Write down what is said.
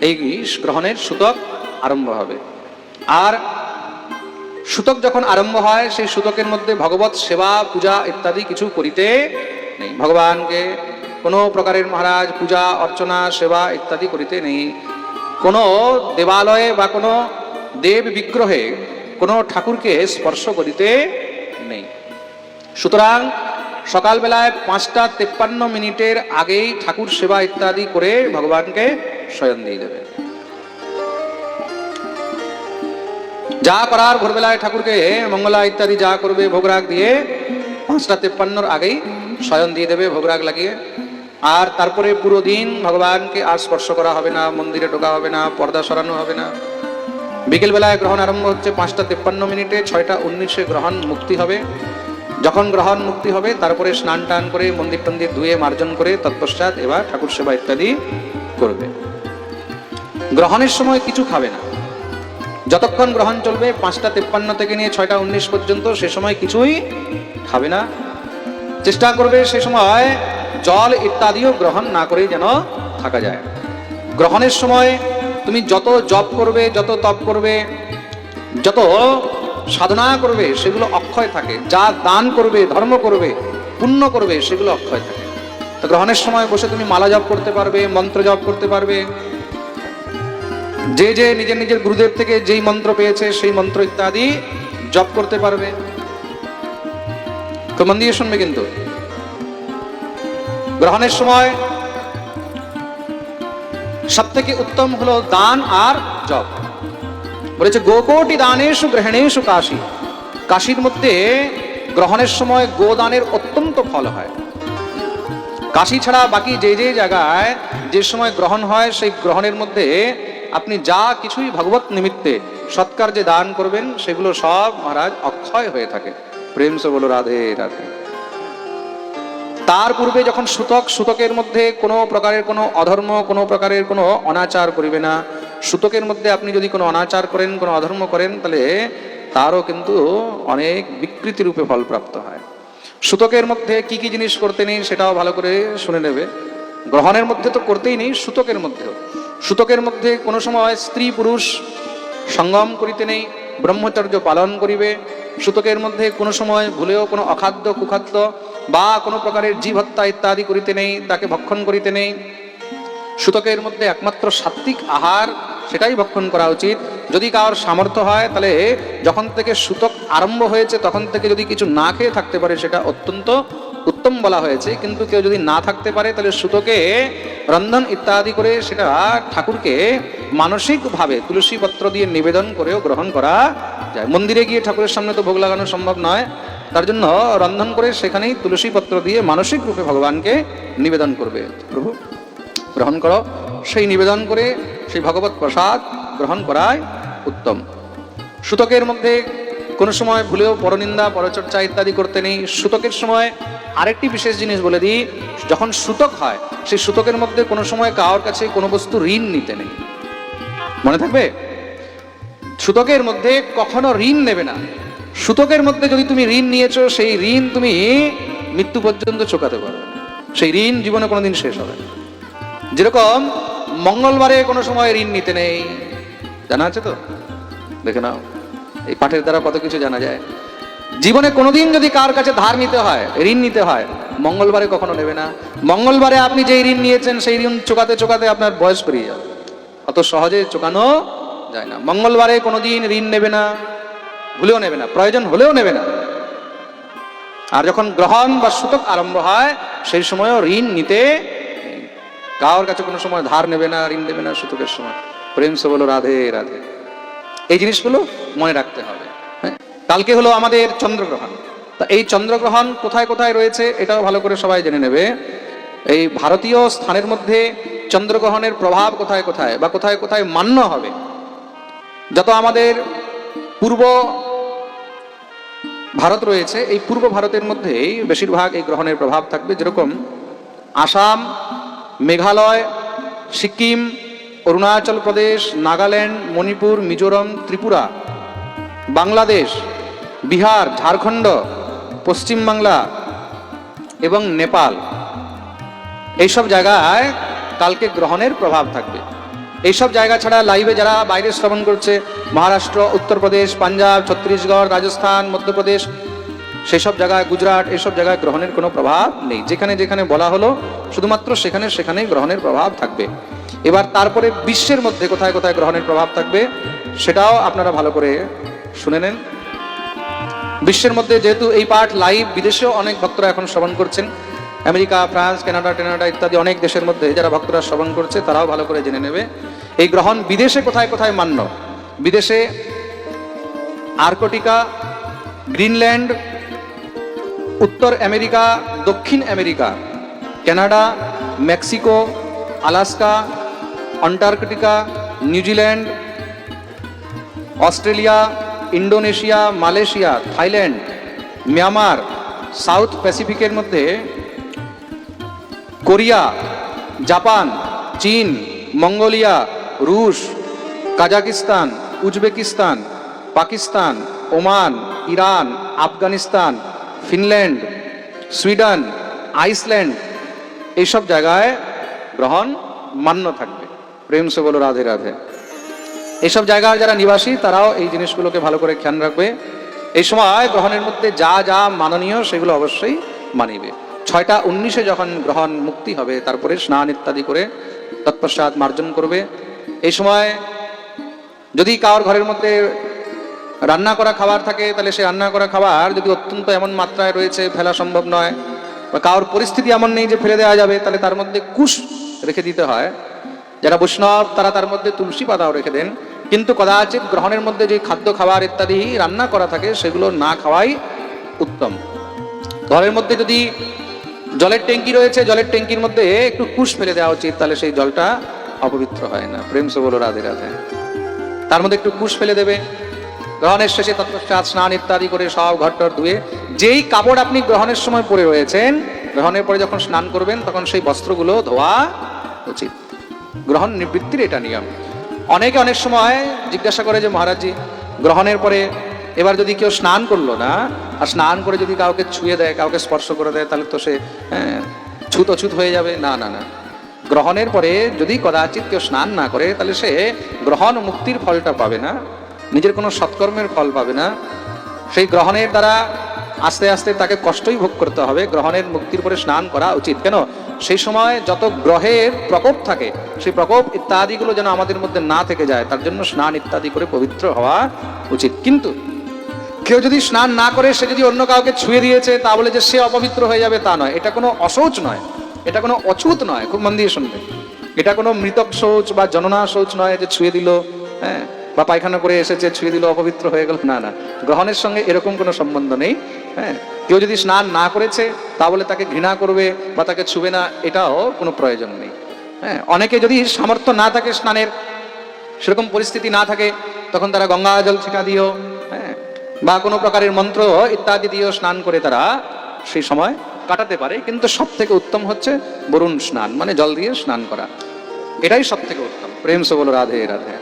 এই গ্রহণের সূতক আরম্ভ হবে। আর সূতক যখন আরম্ভ হয়, সেই সূতকের মধ্যে ভগবত সেবা, পূজা ইত্যাদি কিছু করিতে নেই। ভগবানকে কোনো প্রকারের মহারাজ, পূজা, অর্চনা, সেবা ইত্যাদি করিতে নেই। কোনো দেবালয়ে বা কোনো দেব বিগ্রহে কোনো ঠাকুরকে স্পর্শ করিতে নেই। সুতরাং সকালবেলায় পাঁচটা তেপ্পান্ন মিনিটের আগেই ঠাকুর সেবা ইত্যাদি করে ভগবানকে শয়ন দিয়ে দেবে। যা করার ভোরবেলায় ঠাকুরকে, মঙ্গলা ইত্যাদি যা করবে ভোগরাগ দিয়ে পাঁচটা তেপ্পান্নর আগেই শয়ন দিয়ে দেবে, ভোগরাগ লাগিয়ে। আর তারপরে পুরো দিন ভগবানকে আর স্পর্শ করা হবে না, মন্দিরে ঢোকা হবে না, পর্দা সরানো হবে না। বিকেলবেলায় গ্রহণ আরম্ভ হচ্ছে পাঁচটা তেপ্পান্ন মিনিটে, ছয়টা উনিশে গ্রহণ মুক্তি হবে। যখন গ্রহণ মুক্তি হবে, তারপরে স্নান টান করে, মন্দির টন্দির ধুয়ে, মার্জন করে, তৎপশ্চাৎ এবার ঠাকুর সেবা ইত্যাদি করবে। গ্রহণের সময় কিছু খাবে না। যতক্ষণ গ্রহণ চলবে, পাঁচটা তেপ্পান্ন থেকে নিয়ে ছয়টা উনিশ পর্যন্ত সে সময় কিছুই খাবে না। চেষ্টা করবে সে সময় জল ইত্যাদিও গ্রহণ না করেই যেন থাকা যায়। গ্রহণের সময় তুমি যত জপ করবে, যত তপ করবে, যত সাধনা করবে, সেগুলো অক্ষয় থাকে। যা দান করবে, ধর্ম করবে, পুণ্য করবে, সেগুলো অক্ষয় থাকে। তো গ্রহণের সময় বসে তুমি মালা জপ করতে পারবে, মন্ত্র জপ করতে পারবে। যে যে নিজের নিজের গুরুদেব থেকে যেই মন্ত্র পেয়েছে, সেই মন্ত্র ইত্যাদি জপ করতে পারবে। তো মন দিয়ে শুনবে কিন্তু। গ্রহণের সময় সব থেকে উত্তম হলো দান আর জপ। বলেছে, গোকোটি দানেশু গ্রহণেশু কাশী। কাশীর মধ্যে গ্রহণের সময় গোদানের অত্যন্ত ফল হয়। কাশী ছাড়া বাকি যে যে জায়গায় যে সময় গ্রহণ হয়, সেই গ্রহণের মধ্যে আপনি যা কিছুই ভগবত নিমিত্তে সৎকার যে দান করবেন, সেগুলো সব মহারাজ অক্ষয় হয়ে থাকে। প্রেম সে বলো, রাধে রাধে। তার পূর্বে যখন সুতক, সুতকের মধ্যে কোনো প্রকারের কোনো অধর্ম, কোনো প্রকারের কোনো অনাচার করিবে না। সুতকের মধ্যে আপনি যদি কোনো অনাচার করেন, কোনো অধর্ম করেন, তাহলে তারও কিন্তু অনেক বিকৃতি রূপে ফল প্রাপ্ত হয়। সুতকের মধ্যে কি কি জিনিস করতে নেই সেটাও ভালো করে শুনে নেবে। গ্রহণের মধ্যে তো করতেই নেই, সুতকের মধ্যেও। সুতকের মধ্যে কোনো সময় স্ত্রী পুরুষ সঙ্গম করিতে নেই, ব্রহ্মচর্য পালন করিবে। সুতকের মধ্যে কোনো সময় ভুলেও কোনো অখাদ্য, কুখাদ্য বা কোনো প্রকারের জীব হত্যা ইত্যাদি করিতে নেই, তাকে ভক্ষণ করিতে নেই। সুতকের মধ্যে একমাত্র সাত্বিক আহার সেটাই ভক্ষণ করা উচিত। যদি কারোর সামর্থ্য হয়, তাহলে যখন থেকে সুতক আরম্ভ হয়েছে, তখন থেকে যদি কিছু না খেয়ে থাকতে পারে, সেটা অত্যন্ত উত্তম বলা হয়েছে। কিন্তু কেউ যদি না থাকতে পারে, তাহলে সুতকে রন্ধন ইত্যাদি করে সেটা ঠাকুরকে মানসিকভাবে তুলসী পত্র দিয়ে নিবেদন করেও গ্রহণ করা যায়। মন্দিরে গিয়ে ঠাকুরের সামনে তো ভোগ লাগানো সম্ভব নয়। তার জন্য রন্ধন করে সেখানেই তুলসী পত্র দিয়ে মানসিক রূপে ভগবানকে নিবেদন করবে। প্রভু, গ্রহণ করো। সেই নিবেদন করে সেই ভগবত প্রসাদ গ্রহণ করাই উত্তম। সুতকের মধ্যে কোনো সময় ভুলেও পরনিন্দা, পরচর্চা ইত্যাদি করতে নেই। সুতকের সময় আরেকটি বিশেষ জিনিস বলে দিই, যখন সুতক হয়, সেই সুতকের মধ্যে কোনো সময় কারোর কাছে কোনো বস্তু ঋণ নিতে নেই। মনে থাকবে? সুতকের মধ্যে কখনো ঋণ নেবে না। সুতকের মধ্যে যদি তুমি ঋণ নিয়েছো, সেই ঋণ তুমি মৃত্যু পর্যন্ত চোকাতে পারবে। সেই ঋণ জীবনে কোনোদিন শেষ হবে যেরকম মঙ্গলবারে কোনো সময় ঋণ নিতে নেই। জানা আছে তো? দেখে নাও। এই পাঠের দ্বারা কত কিছু জানা যায়। জীবনে কোনোদিন যদি কার কাছে ধার নিতে হয়, ঋণ নিতে হয়, মঙ্গলবারে কখনো নেবে না। মঙ্গলবারে আপনি যেই ঋণ নিয়েছেন, সেই ঋণ চোকাতে চোকাতে আপনার বয়স পেরিয়ে যাবে। অত সহজে চোকানো যায় না। মঙ্গলবারে কোনোদিন ঋণ নেবে না, ভুলেও নেবে না, প্রয়োজন হলেও নেবে না। আর যখন গ্রহণ বা সুতক আরম্ভ হয়, সেই সময়ও ঋণ নিতে কারোর কাছে কোনো সময় ধার নেবে না, ঋণ দেবে না, সুতকের সময়। প্রেম সে বলো রাধে রাধে। এই জিনিসগুলো মনে রাখতে হবে হ্যাঁ? কালকে হলো আমাদের চন্দ্রগ্রহণ। তা এই চন্দ্রগ্রহণ কোথায় কোথায় রয়েছে এটাও ভালো করে সবাই জেনে নেবে। এই ভারতীয় স্থানের মধ্যে চন্দ্রগ্রহণের প্রভাব কোথায় কোথায় বা কোথায় কোথায় মান্য হবে, যত আমাদের পূর্ব ভারত রয়েছে, এই পূর্ব ভারতের মধ্যেই বেশিরভাগ এই গ্রহণের প্রভাব থাকবে। যেরকম আসাম মেঘালয়, সিকিম, অরুণাচল প্রদেশ, নাগাল্যান্ড, মণিপুর, মিজোরাম, ত্রিপুরা, বাংলাদেশ, বিহার, ঝাড়খণ্ড, পশ্চিমবাংলা এবং নেপাল। এইসব জায়গায় কালকে গ্রহণের প্রভাব থাকবে। এইসব জায়গা ছাড়া লাইভে যারা বাইরে শ্রবণ করছে, মহারাষ্ট্র, উত্তরপ্রদেশ, পাঞ্জাব, ছত্তিশগড়, রাজস্থান, মধ্যপ্রদেশ সেসব জায়গায় গুজরাট, এসব জায়গায় গ্রহণের কোনো প্রভাব নেই। যেখানে যেখানে বলা হলো, শুধুমাত্র সেখানে সেখানে গ্রহণের প্রভাব থাকবে। এবার তারপরে বিশ্বের মধ্যে কোথায় কোথায় গ্রহণের প্রভাব থাকবে, সেটাও আপনারা ভালো করে শুনে নেন। বিশ্বের মধ্যে যেহেতু এই পাঠ লাইভ, বিদেশেও অনেক ভক্তরা এখন শ্রবণ করছেন। আমেরিকা, ফ্রান্স, কানাডা, টেনাডা ইত্যাদি অনেক দেশের মধ্যে যারা ভক্তরা শ্রবণ করছে, তারাও ভালো করে জেনে নেবে। এই গ্রহণ বিদেশে কোথায় কোথায় মান্য? বিদেশে আর্কটিকা, গ্রিনল্যান্ড উত্তর আমেরিকা, দক্ষিণ America, Canada, Mexico, Alaska, Antarctica, New Zealand, Australia Indonesia Malaysia, Thailand, Myanmar, South প্যাসিফিকের মধ্যে কোরিয়া, জাপান, চীন, মঙ্গোলিয়া, রুশ, Kazakhstan, Uzbekistan, Pakistan, Oman, Iran, Afghanistan Finland, Sweden, Iceland এইসব জায়গায় গ্রহণ মান্য থাকবে। প্রেম সে বলো, রাধে রাধে। এইসব জায়গার যারা নিবাসী, তারাও এই জিনিসগুলোকে ভালো করে খেয়াল রাখবে। এই সময় গ্রহণের মধ্যে যা যা মাননীয়, সেগুলো অবশ্যই মানিবে। ছয়টা উনিশে যখন গ্রহণ মুক্তি হবে, তারপরে স্নান ইত্যাদি করে তৎপশ্চাৎ মার্জন করবে। এই সময় যদি কারোর ঘরের মধ্যে রান্না করা খাবার থাকে, তাহলে সে রান্না করা খাবার যদি অত্যন্ত এমন মাত্রায় রয়েছে, ফেলা সম্ভব নয়, বা কারোর পরিস্থিতি এমন নেই যে ফেলে দেওয়া যাবে, তাহলে তার মধ্যে কুশ রেখে দিতে হয়। যারা বৈষ্ণব, তারা তার মধ্যে তুলসী পাতাও রেখে দেন। কিন্তু কদাচিৎ গ্রহণের মধ্যে যে খাদ্য, খাবার ইত্যাদি রান্না করা থাকে, সেগুলো না খাওয়াই উত্তম। ঘরের মধ্যে যদি জলের ট্যাঙ্কি রয়েছে, জলের ট্যাঙ্কির মধ্যে একটু কুশ ফেলে দেওয়া উচিত, তাহলে সেই জলটা অপবিত্র হয় না। প্রেম সে বলো রাধে রাধে। তার মধ্যে একটু কুশ ফেলে দেবে। গ্রহণের শেষে তৎপশ্চাৎ স্নান ইত্যাদি করে সব ঘরটর ধুয়ে যেই কাপড় আপনি গ্রহণের সময় পরে রয়েছেন, গ্রহণের পরে যখন স্নান করবেন, তখন সেই বস্ত্রগুলো ধোয়া উচিত। গ্রহণ নিবৃত্তির এটা নিয়ম। অনেকে অনেক সময় জিজ্ঞাসা করে যে, মহারাজজি, গ্রহণের পরে এবার যদি কেউ স্নান করল না, আর স্নান করে যদি কাউকে ছুঁয়ে দেয়, কাউকে স্পর্শ করে দেয়, তাহলে তো সে ছুত অছুত হয়ে যাবে। না না না। গ্রহণের পরে যদি কদাচিৎ কেউ স্নান না করে, তাহলে সে গ্রহণ মুক্তির ফলটা পাবে না। নিজের কোনো সৎকর্মের ফল পাবে না। সেই গ্রহণের দ্বারা আস্তে আস্তে তাকে কষ্টই ভোগ করতে হবে। গ্রহণের মুক্তির পরে স্নান করা উচিত। কেন? সেই সময় যত গ্রহের প্রকোপ থাকে, সেই প্রকোপ ইত্যাদিগুলো যেন আমাদের মধ্যে না থেকে যায়, তার জন্য স্নান ইত্যাদি করে পবিত্র হওয়া উচিত। কিন্তু কেউ যদি স্নান না করে, সে যদি অন্য কাউকে ছুঁয়ে দিয়েছে, তা বলে যে সে অপবিত্র হয়ে যাবে, তা নয়। এটা কোনো অশৌচ নয়। এটা কোনো অছুত নয়। খুব মন দিয়ে শুনবে। এটা কোনো মৃতক শৌচ বা জননা শৌচ নয় যে ছুঁয়ে দিল। হ্যাঁ? বা পায়খানা করে এসেছে, ছুঁয়ে দিল, অপবিত্র হয়ে গেল। না না, গ্রহণের সঙ্গে এরকম কোনো সম্বন্ধ নেই হ্যাঁ? কেউ যদি স্নান না করেছে তা বলে তাকে ঘৃণা করবে বা তাকে ছুবে না, এটাও কোনো প্রয়োজন নেই হ্যাঁ? অনেকে যদি সামর্থ্য না থাকে স্নানের, সেরকম পরিস্থিতি না থাকে, তখন তারা গঙ্গা জল ছিটা দিও হ্যাঁ? বা কোনো প্রকারের মন্ত্র ইত্যাদি দিয়েও স্নান করে তারা সেই সময় কাটাতে পারে, কিন্তু সব থেকে উত্তম হচ্ছে বরুণ স্নান মানে জল দিয়ে স্নান করা। এটাই সব থেকে উত্তম। প্রেম সে বলো রাধে রাধে।